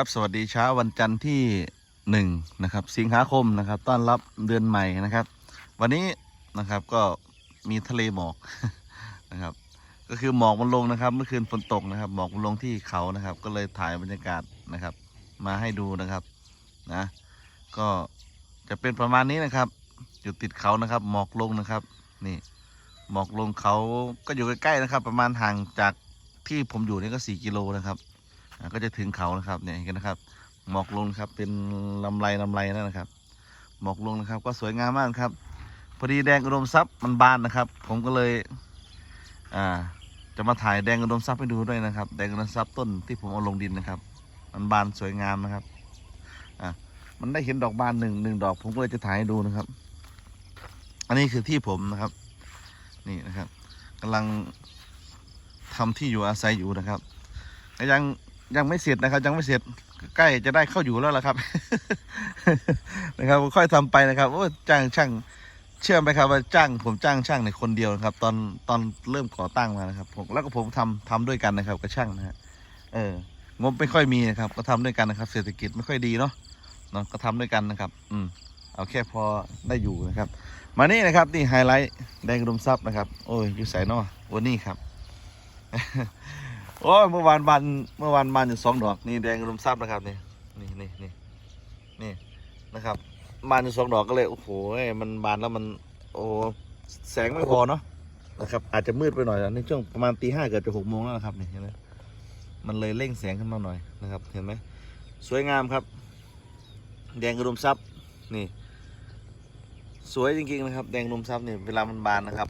ครับสวัสดีเช้าวันจันทร์ที่หนึ่งนะครับ สิงหาคมนะครับ ต้อนรับเดือนใหม่นะครับ วันนี้นะครับก็มีทะเลหมอกนะครับ ก็คือหมอกมันลงนะครับ เมื่อคืนฝนตกนะครับ หมอกมันลงที่เขานะครับ ก็เลยถ่ายบรรยากาศนะครับ มาให้ดูนะครับนะ ก็จะเป็นประมาณนี้นะครับ อยู่ติดเขานะครับ หมอกลงนะครับ นี่หมอกลงเขาก็อยู่ใกล้ๆนะครับ ประมาณห่างจากที่ผมอยู่นี่ก็สี่กิโลนะครับ ก็จะถึงเขานะครับเนี่ยเห็นนะครับ หมอกลงครับเป็นลำไรลำไรนั่นนะครับ หมอกลงนะครับ ก็สวยงามมากครับ พอดีแดงอุดมทรัพย์มันบานนะครับ ผมก็เลยอ่าจะมาถ่ายแดงอุดมทรัพย์ให้ดูด้วยนะครับ แดงอุดมทรัพย์ต้นที่ผมเอาลงดินนะครับ มันบานสวยงามนะครับอ่ามันได้เห็นดอกบานหนึ่งหนึ่งดอก ผมก็เลยจะถ่ายให้ดูนะครับ อันนี้คือที่ผมนะครับ นี่นะครับกำลังทำที่อยู่อาศัยอยู่นะครับยัง ยังไม่เสร็จนะครับ ยังไม่เสร็จใกล้จะได้เข้าอยู่แล้วล่ะครับ นะครับค่อยทำไปนะครับโอ้จ้างช่าง เชื่อไหมครับว่าจ้างผมจ้างช่างในคนเดียวนะครับ ตอนตอนเริ่มก่อตั้งมานะครับผมแล้วก็ผมทำทำด้วยกันนะครับกับช่างนะฮะเอองบไม่ค่อยมีนะครับ ก็ทำด้วยกันนะครับ เศรษฐกิจไม่ค่อยดีเนาะเนาะก็ทำด้วยกันนะครับ อืมเอาแค่พอได้อยู่นะครับ มานี่นะครับนี่ไฮไลท์แดงอุมทรัพย์นะครับ โอ้ยอยู่ใส่นอวันนี้ครับ โอ้ยเมื่อวานบานเมื่อวานบานอยู่สองดอกนี่แดงอุดมทรัพย์นะครับนี่นี่นี่นี่นี่นะครับบานอยู่สองดอกก็เลยโอ้โหมันบานแล้วมัน โอ้แสงไม่พอเนาะนะครับ อาจจะมืดไปหน่อยนะในช่วงประมาณตีห้าเกือบจะหกโมงแล้วนะครับนี่เห็นไหมมันเลยเร่งแสงขึ้นมาหน่อยนะครับ เห็นไหมสวยงามครับ แดงอุดมทรัพย์นี่ สวยจริงๆนะครับ แดงอุดมทรัพย์นี่เวลามันบานนะครับ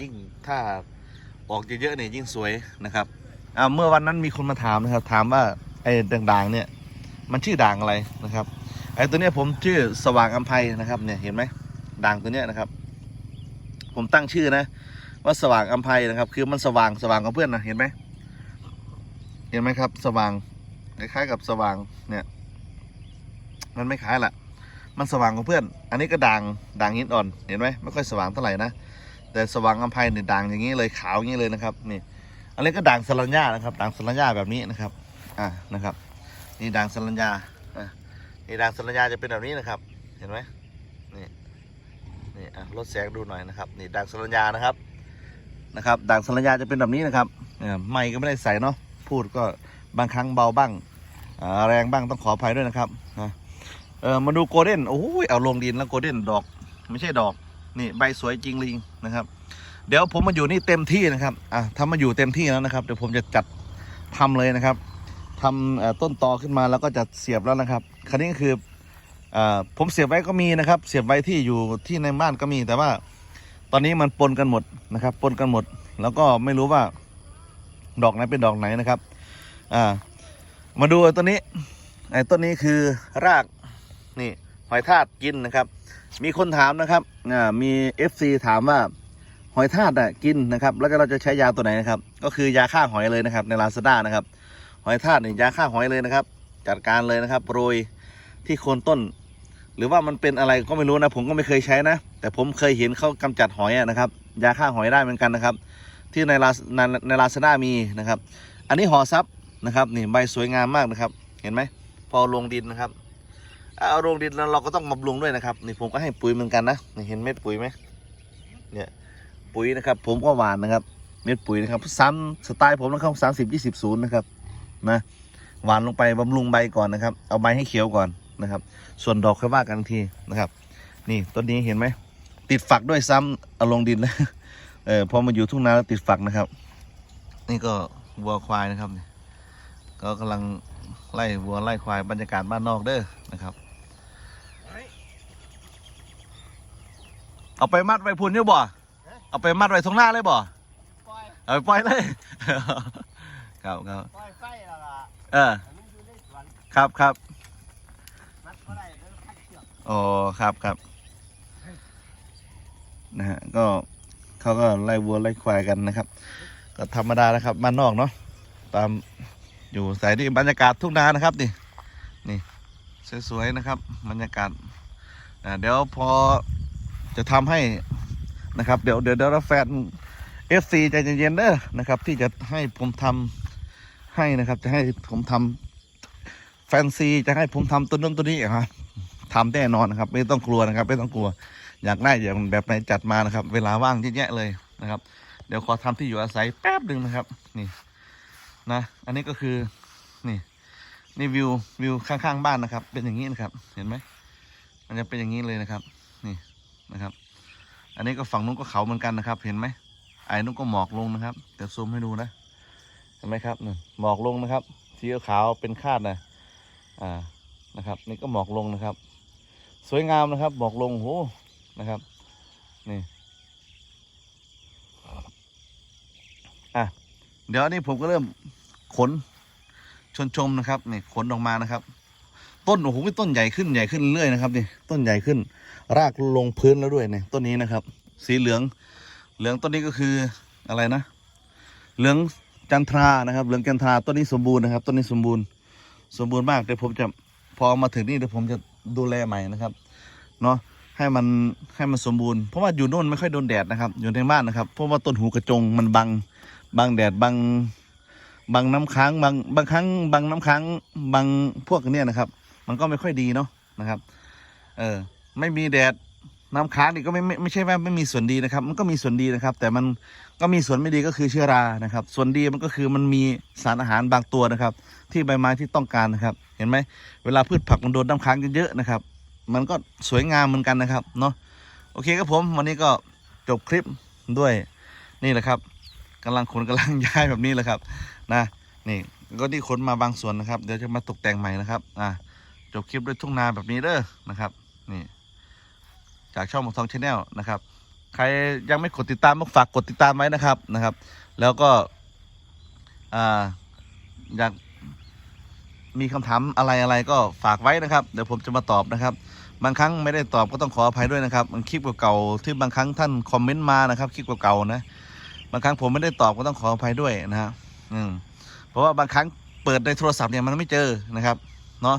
ยิ่งถ้าออกเยอะๆเนี่ยยิ่งสวยนะครับ อ่าเมื่อวันนั้นมีคนมาถามนะครับ ถามว่าไอ้ด่างๆ เนี่ย มันชื่อด่างอะไรนะครับไอ้ตัวเนี้ยผมชื่อสว่างอัมภัยนะครับ เนี่ยเห็นไหมด่างตัวเนี้ยนะครับ ผมตั้งชื่อนะ ว่าสว่างอัมภัยนะครับ คือมันสว่างสว่างกับเพื่อนนะเห็นไหมเห็นไหมครับ สว่างคล้ายๆกับสว่างเนี่ย มันไม่คล้ายละมันสว่างกับเพื่อน อันนี้ก็ด่างด่างหินอ่อน เห็นไหมไม่ค่อยสว่างเท่าไหร่นะแต่สว่างอัมภัยเนี่ยด่างอย่างนี้เลยขาวอย่างนี้เลยนะครับนี่ อันนี้ก็ด่างสลัญญานะครับ ด่างสลัญญาแบบนี้นะครับ อ่านะครับ นี่ด่างสลัญญาอะนี่ด่างสลัญญาจะเป็นแบบนี้นะครับ เห็นไหมนี่นี่อะลดแสงดูหน่อยนะครับ นี่ด่างสลัญญานะครับนะครับ ด่างสลัญญาจะเป็นแบบนี้นะครับเออไม่ก็ไม่ได้ใส่เนาะพูดก็บางครั้งเบาบ้างอ่าแรงบ้างต้องขออภัยด้วยนะครับนะเออมาดูโกลเด้นโอ้ยเอาลงดินแล้วโกลเด้นดอก ไม่ใช่ดอกนี่ใบสวยจริงลิงนะครับ เดี๋ยวผมมาอยู่นี่เต็มที่นะครับอะถ้ามาอยู่เต็มที่แล้วนะครับเดี๋ยวผมจะจัดทำเลยนะครับทำต้นตอขึ้นมาแล้วก็จะเสียบแล้วนะครับคราวนี้ก็คืออ่ผมเสียบไว้ก็มีนะครับ เสียบไว้ที่อยู่ที่ในบ้านก็มี แต่ว่าตอนนี้มันปนกันหมดนะครับ ปนกันหมด แล้วก็ไม่รู้ว่าดอกไหนเป็นดอกไหนนะครับอ่ามาดูต้นนี้ไอ้ต้นนี้คือรากนี่หอยทากกินนะครับ มีคนถามนะครับอ่ามี FC ถามว่า หอยทากอะกินนะครับ แล้วก็เราจะใช้ยาตัวไหนนะครับ ก็คือยาฆ่าหอยเลยนะครับ ในลาซาด้านะครับ หอยทากเนี่ยยาฆ่าหอยเลยนะครับ จัดการเลยนะครับโรยที่โคนต้น หรือว่ามันเป็นอะไรก็ไม่รู้นะ ผมก็ไม่เคยใช้นะ แต่ผมเคยเห็นเขากำจัดหอยอะนะครับ ยาฆ่าหอยได้เหมือนกันนะครับ ที่ในลาในในลาซาด้ามีนะครับ อันนี้หอซับนะครับนี่ใบสวยงามมากนะครับ เห็นไหมพอลงดินนะครับเอาลงดินแล้วเราก็ต้องบำรุงด้วยนะครับ นี่ผมก็ให้ปุ๋ยเหมือนกันนะนี่เห็นเม็ดปุ๋ยไหมเนี่ย ปุ๋ยนะครับ ผมก็หวานนะครับ เม็ดปุ๋ยนะครับซ้ำสไตล์ผมนะครับสามสิบยี่สิบศูนย์นะครับนะหวานลงไปบำรุงใบก่อนนะครับ เอาใบให้เขียวก่อนนะครับ ส่วนดอกค่อยว่ากันทีนะครับ นี่ต้นนี้เห็นไหมติดฝักด้วยซ้ำเอาลงดินแล้วเออพอมาอยู่ทุ่งนาแล้วติดฝักนะครับ นี่ก็วัวควายนะครับนี่ก็กำลังไล่วัวไล่ควายบรรยากาศบ้านนอกเด้อนะครับ เอาไปมัดไว้พุ่นเนี่ยบ่ เอาไปมัดไว้ตรงหน้าเลยบ่ปล่อยเอาไปปล่อยเลย ครับครับปล่อยไฟแล้วล่ะเออให้มันอยู่ในสวนครับครับมัดก็ได้แล้วพักเชือกอ๋อครับครับนะฮะก็เขาก็ไล่วัวไล่ควายกันนะครับ ก็ธรรมดานะครับบ้านนอกเนาะตามอยู่สายที่บรรยากาศทุ่งนานะครับนี่นี่สวยๆนะครับ บรรยากาศอ่าเดี๋ยวพอจะทำให้ นะครับเดี๋ยวเดี๋ยวเดี๋ยวเราแฟนเอฟซีใจเย็นๆเด้อนะครับ ที่จะให้ผมทำให้นะครับ จะให้ผมทำแฟนซีจะให้ผมทำตัวนั้นตัวนี้ครับทำแน่นอนนะครับ ไม่ต้องกลัวนะครับ ไม่ต้องกลัว อยากได้อย่างแบบไหนจัดมานะครับ เวลาว่างเยอะแยะเลยนะครับ เดี๋ยวขอทำที่อยู่อาศัยแป๊บหนึ่งนะครับ นี่นะ อันนี้ก็คือนี่นี่วิววิวข้างๆบ้านนะครับ เป็นอย่างนี้นะครับ เห็นไหมมันจะเป็นอย่างนี้เลยนะครับ นี่นะครับ อันนี้ก็ฝั่งนู้นก็เขาเหมือนกันนะครับ เห็นไหมไอ้นู้นก็หมอกลงนะครับเดี๋ยวซูมให้ดูนะเห็นไหมครับนี่หมอกลงนะครับสีขาวเป็นคาดนะอ่านะครับ นี่ก็หมอกลงนะครับ สวยงามนะครับหมอกลงโหนะครับนี่อะเดี๋ยวนนี้ผมก็เริ่มขนชนชมนะครับนี่ขนออกมานะครับ ต้นโอ้โหต้นใหญ่ขึ้นใหญ่ขึ้นเรื่อยนะครับนี่ต้นใหญ่ขึ้น รากลงพื้นแล้วด้วยเนี่ยต้นนี้นะครับ สีเหลือง เหลืองต้นนี้ก็คืออะไรนะ เหลืองจันทรานะครับ เหลืองจันทราต้นนี้สมบูรณ์นะครับ ต้นนี้สมบูรณ์ สมบูรณ์มากเดี๋ยวผมจะพอมาถึงนี่เดี๋ยวผมจะดูแลใหม่นะครับเนาะให้มันให้มันสมบูรณ์เพราะว่าอยู่โน่นไม่ค่อยโดนแดดนะครับ อยู่ในบ้านนะครับเพราะว่าต้นหูกระจงมันบังบังแดดบังบางน้ำค้างบางบางครั้งบางน้ำค้างบางพวกเนี้ยนะครับ มันก็ไม่ค่อยดีเนาะนะครับ เออ ไม่มีแดดน้ำค้างนี่ก็ไม่ไม่ไม่ใช่ว่าไม่มีส่วนดีนะครับ มันก็มีส่วนดีนะครับ แต่มันก็มีส่วนไม่ดีก็คือเชื้อรานะครับ ส่วนดีมันก็คือมันมีสารอาหารบางตัวนะครับ ที่ใบไม้ที่ต้องการนะครับ เห็นไหมเวลาพืชผักมันโดนน้ำค้างเยอะๆนะครับ มันก็สวยงามเหมือนกันนะครับเนาะโอเคครับผมวันนี้ก็จบคลิปด้วยนี่แหละครับกำลังขนกำลังย้ายแบบนี้แหละครับนะนี่ก็ที่ขนมาบางส่วนนะครับ เดี๋ยวจะมาตกแต่งใหม่นะครับอะ จบคลิปด้วยทุ่งนาแบบนี้เด้อนะครับ นี่ จากช่องหมองทองชาแนลนะครับ ใครยังไม่กดติดตามก็ฝากกดติดตามไว้นะครับนะครับ แล้วก็ออยากมีคำถามอะไรอะไรก็ฝากไว้นะครับ เดี๋ยวผมจะมาตอบนะครับ บางครั้งไม่ได้ตอบก็ต้องขออภัยด้วยนะครับมันคลิปเก่าๆที่บางครั้งท่านคอมเมนต์มานะครับคลิปเก่าๆนะบางครั้งผมไม่ได้ตอบก็ต้องขออภัยด้วยนะฮะอืมเพราะว่าบางครั้งเปิดในโทรศัพท์เนี่ยมันไม่เจอนะครับ เนาะ